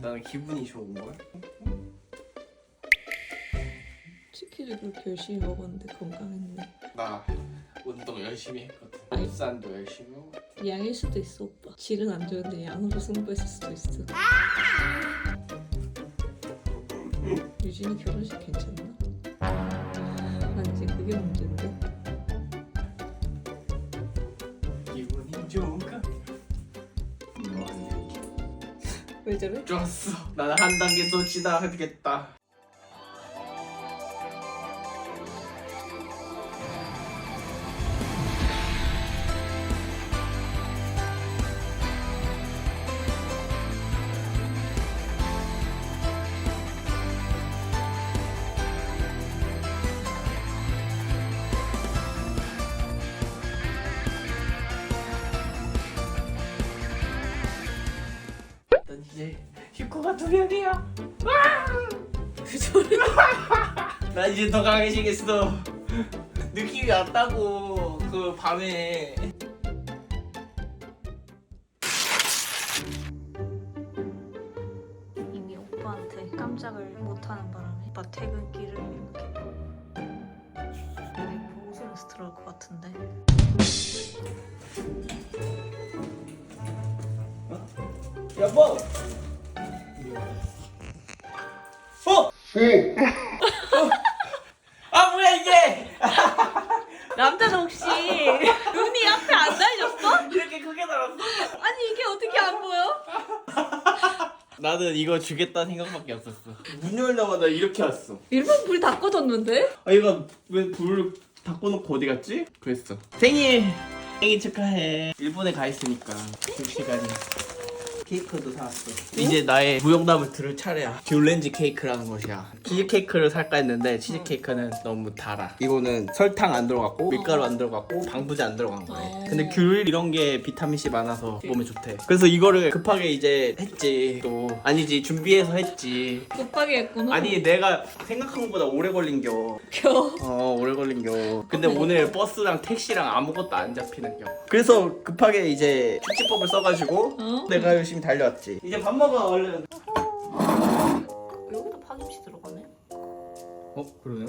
나는 기분이 좋은 걸. 치킨을 그렇게 열심히 먹었는데 건강했네. 나 운동 열심히 했거든. 울산도 열심히 하고. 양일 수도 있어 오빠. 질은 안 좋은데 양으로 승부했을 수도 있어. 유진이 결혼식 괜찮나? 난 이제 그게 문제인데. 왜 저래? 좋았어. 나는 한 단계 더 지나가겠다. 난 이제 식구가 두 명이야. 왜 저래? 나 이제 더 강해지겠어. 느낌이 왔다고 그 밤에. 이미 오빠한테 깜짝을 못하는 바람에 오빠 퇴근길을 이렇게 되게 보고 있으면서 들어올 것 같은데 여보. 어? 아 뭐야 이게? 남자는 혹시 눈이 앞에 안 달렸어? 이렇게 크게 달았어? 아니 이게 어떻게 안 보여? 나는 이거 주겠다는 생각밖에 없었어. 문 열자마자 이렇게 왔어. 일본 불이 다 꺼졌는데? 아 이거 왜 불을 닫고 놓고 어디 갔지? 그랬어. 생일 생일 축하해. 일본에 가 있으니까 줄 시간이. 케이크도 사왔어. 이제 나의 무용담을 들을 차례야. 귤렌지 케이크라는 것이야. 치즈 케이크를 살까 했는데 치즈 케이크는 너무 달아. 이거는 설탕 안 들어갔고 밀가루 안 들어갔고 방부제 안 들어간 거네. 어. 근데 귤 이런 게 비타민 C 많아서 몸에 좋대. 그래서 이거를 급하게 이제 했지. 또 아니지 준비해서 했지. 급하게 했구나 아니 내가 생각한 것보다 오래 걸린겨. 겨 어 오래 걸린겨. 근데 오늘 버스랑 택시랑 아무것도 안 잡히는 겨. 그래서 급하게 이제 축지법을 써가지고 어? 내가 열심히 달려왔지. 이제 밥 먹어 얼른. 여기도 파김치 들어가네 어 그러네요.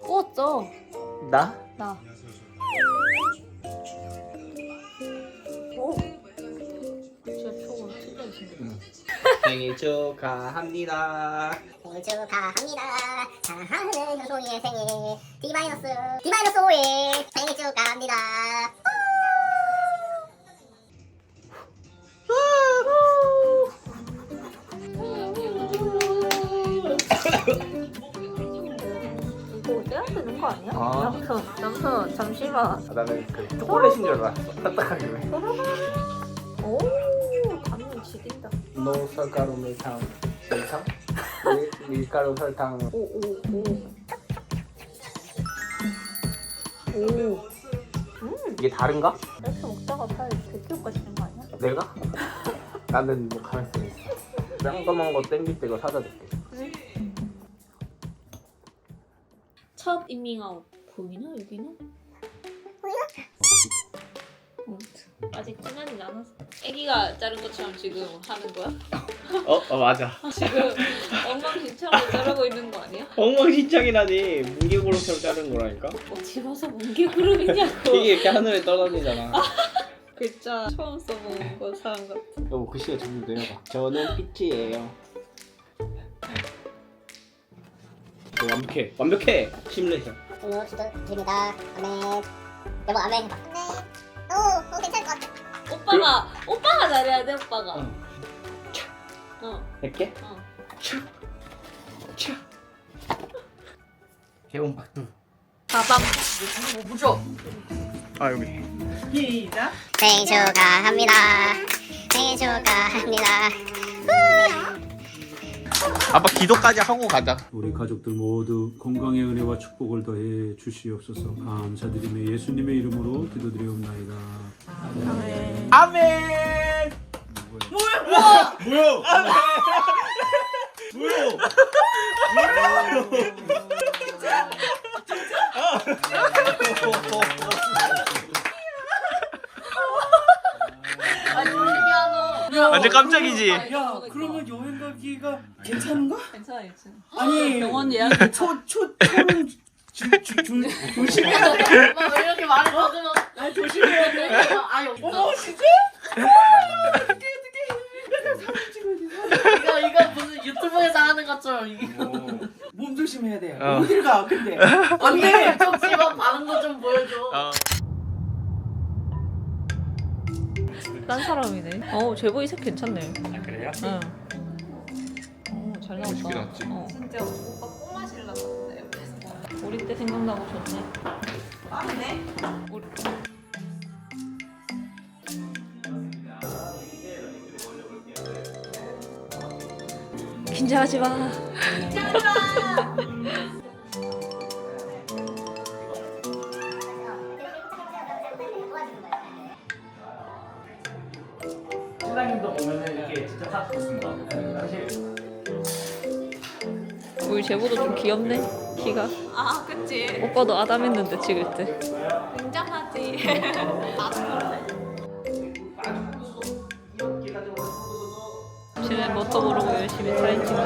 구웠죠? 나? 나 오! 진짜 표가 찢어지네 생일 축하합니다. 생일 축하합니다. 사랑하는 효송이의 생일 D-마이너스 D-마이너스 5일 생일 축하합니다. 거 아니야? 아. 남편 남편 잠시만 아, 나는 그 초콜릿인 줄 알았어. 딱딱하길래. 오 당연히 지린다 노 설가루 밀탕 설탕? 밀, 밀가루 설탕. 오 오 오 오. 이게 다른가? 이렇게 먹다가 살 100kg까지 되는 거 아니야? 내가? 나는 뭐 가만히 있어. 짱 까만 거 땡길 때 이거 사다 줄게. 첫 이밍아웃 보이나 여기는? 어, 아직 끝나진 않았어. 애기가 자른 것처럼 지금 하는 거야? 어, 어 맞아. 지금 엉망진창으로 자르고 있는 거 아니야? 엉망진창이라니 무게고로처럼 자른 거라니까. 어디 봐서 뭉게 그룹이냐고. 이게 이렇게 하늘에 떠다니잖아. 글자 처음 써본 거 사람 같아. 여보 글씨가 좀 내려봐. 저는 피치예요. 어, 완벽해. 완벽해. 심레션. 오늘 기도 드립니다. 아멘. 여보 아멘 해봐. 아멘. 오, 오 괜찮을 것 같아. 오빠가 오빠가 잘해야 돼 오빠가. 응. 어. 이렇게? 어. 개운 박두. 가방. 아 여기. 시작. 생일 축하합니다. 생일 축하합니다. 아빠 기도까지 하고 가자. 우리 가족들 모두 건강의 은혜와 축복을 더해 주시옵소서 감사드리며 예수님의 이름으로 기도드리옵나이다. 아멘. 뭐야? 뭐야? 뭐야? 아니 완전 깜짝이지. 야 그러면 여행 가기가 괜찮은가? 괜찮아 괜찮아. 아니 병원 예약. 초, 초, 초는 주, 주, 주, 조심해야 돼. 엄마 왜 이렇게 말을 더듬어? 아, 조심해야 돼. 아유 어머 진짜? 이거 이거 무슨 유튜브에서 하는 것처럼 이게 몸 조심해야 돼. 어. 어딜 가 근데? 언니 안돼. 좀 집안 반응도 좀 보여줘. 어. 딴 사람이네. 어 제보 이색 괜찮네. 아, 그래요? 응. 어, 잘 나왔다. 멋있게 나왔지? 어. 진짜 오빠 꼭 마실라 그러는데 옆에서. 우리 때 생각나고 좋네. 빠르네. 우리... 긴장하지 마. 신랑님도 제보도 좀 귀엽네. 키가. 아 그치. 오빠도 아담했는데 찍을 때. 굉장하지. 쟤는 뭣도 모르고 열심히 사진 찍는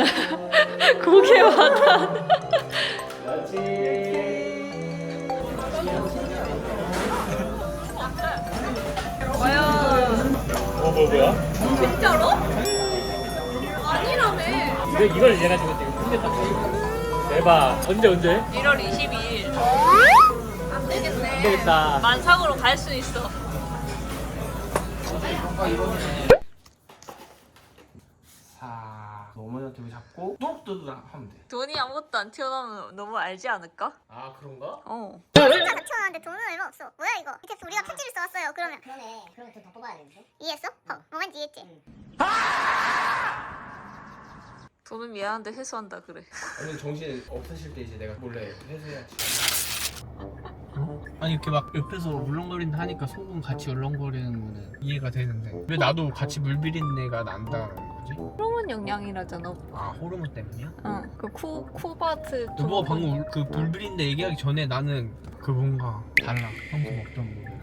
고개 와다 뭐, 뭐야? 진짜로? 아니라며. 이거, 이걸 얘가 지금 지금 끝냈다. 대박. 언제, 언제? 1월 22일 안 되겠네. 안 되겠다. 만상으로 갈 수 있어 사 어머니한테 여기 잡고 또또또 하면 돼. 돈이 아무것도 안 튀어나오면 너무 알지 않을까? 아 그런가? 어 진짜가 튀어나왔는데 돈은 얼마 없어 뭐야 이거 밑에 우리가 편지를 써왔어요 그러면 그러네. 그러면 돈 더 뽑아야 되는데. 이해했어? 어, 뭔지 이해했지? 돈은 미안한데 회수한다 그래 아니 정신 없으실 때 이제 내가 몰래 회수해야지. 아니 이렇게 막 옆에서 울렁거린다 하니까 속은 같이 울렁거리는 거는 이해가 되는데 왜 나도 같이 물비린내가 난다는 거지? 호르몬 영양이라잖아 아 호르몬 때문이야? 응그 쿠, 쿠바트 너가 방금 울- 그 물비린내 얘기하기 전에 나는 그 뭔가 달라. 평소 먹던 물이랑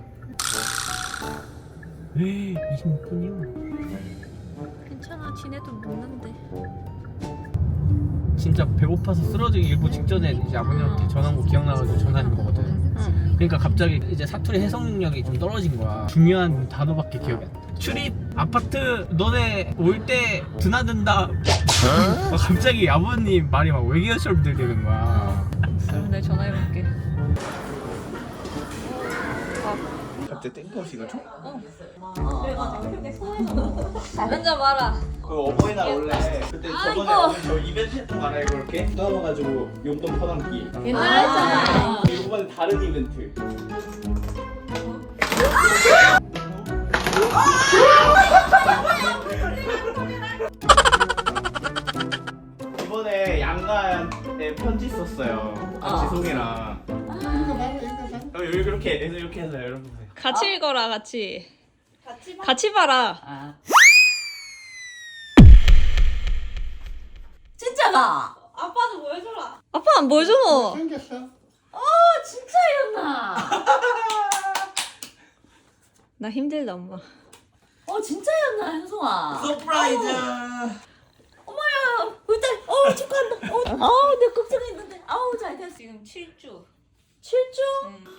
왜 26분이요? 괜찮아 지네도 먹는데. 진짜 배고파서 쓰러지기 일보 직전에 이제 아버님한테 전화한 거 기억나가지고 전화한 거거든. 응 그러니까 갑자기 이제 사투리 해석 능력이 좀 떨어진 거야. 중요한 단어밖에 기억이 안 나. 출입 아파트 너네 올 때 드나든다. 갑자기 아버님 말이 막 외계어처럼 들리는 거야. 그럼 내가 전화해볼게 갑자기 땡겨오시 가죠? 앉아봐라 그 어버이날 원래 그때 저번에 저 이벤트 했던 거 알아요? 이렇게 떠나가지고 용돈 퍼담기. 옛날에 했잖아 이번에 다른 이벤트. 이번에 양가한테 편지 썼어요. 같이 송이랑. 어, 여기 이렇게 해서 이렇게 해서 여러분 보세요. 같이 읽어라 같이 같이 봐라 진짜가. 아빠도 보여줘라. 아빠 안 보여줘 진짜였나? 나 힘들다 엄마 어 진짜였나 현송아. 서프라이즈. 어머야 우리 딸. 어 축하한다. 어, 아우 내 걱정했는데. 아우 잘 됐어. 지금 7주 7주?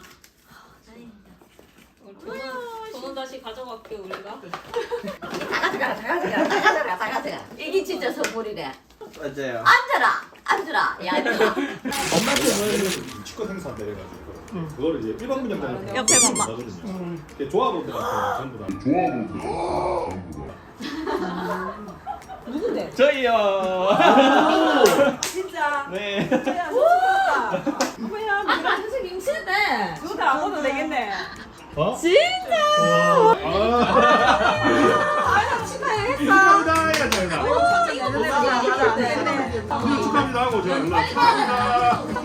돈은, 돈은 다시 가져갈게 우리가 다 가져가 다 가져가 다 가져가 다 가져가. 이게 진짜 선물이네. 맞아요. 앉아라 앉아라. 야 앉아 라. 치과 생산다 해가지고 그거를 이제 일반 분양자는 옆에 봐봐. 거든요 조합원들한테 전부 다 누군데? 저희요. 진짜. 네. 뭐야? 아 선생님 임신했네. 그거 안 먹어도 되겠네. 어? 진짜. 아, 축하합니다 해야죠 누나 축하합니다 하고 제가 누나 축하합니다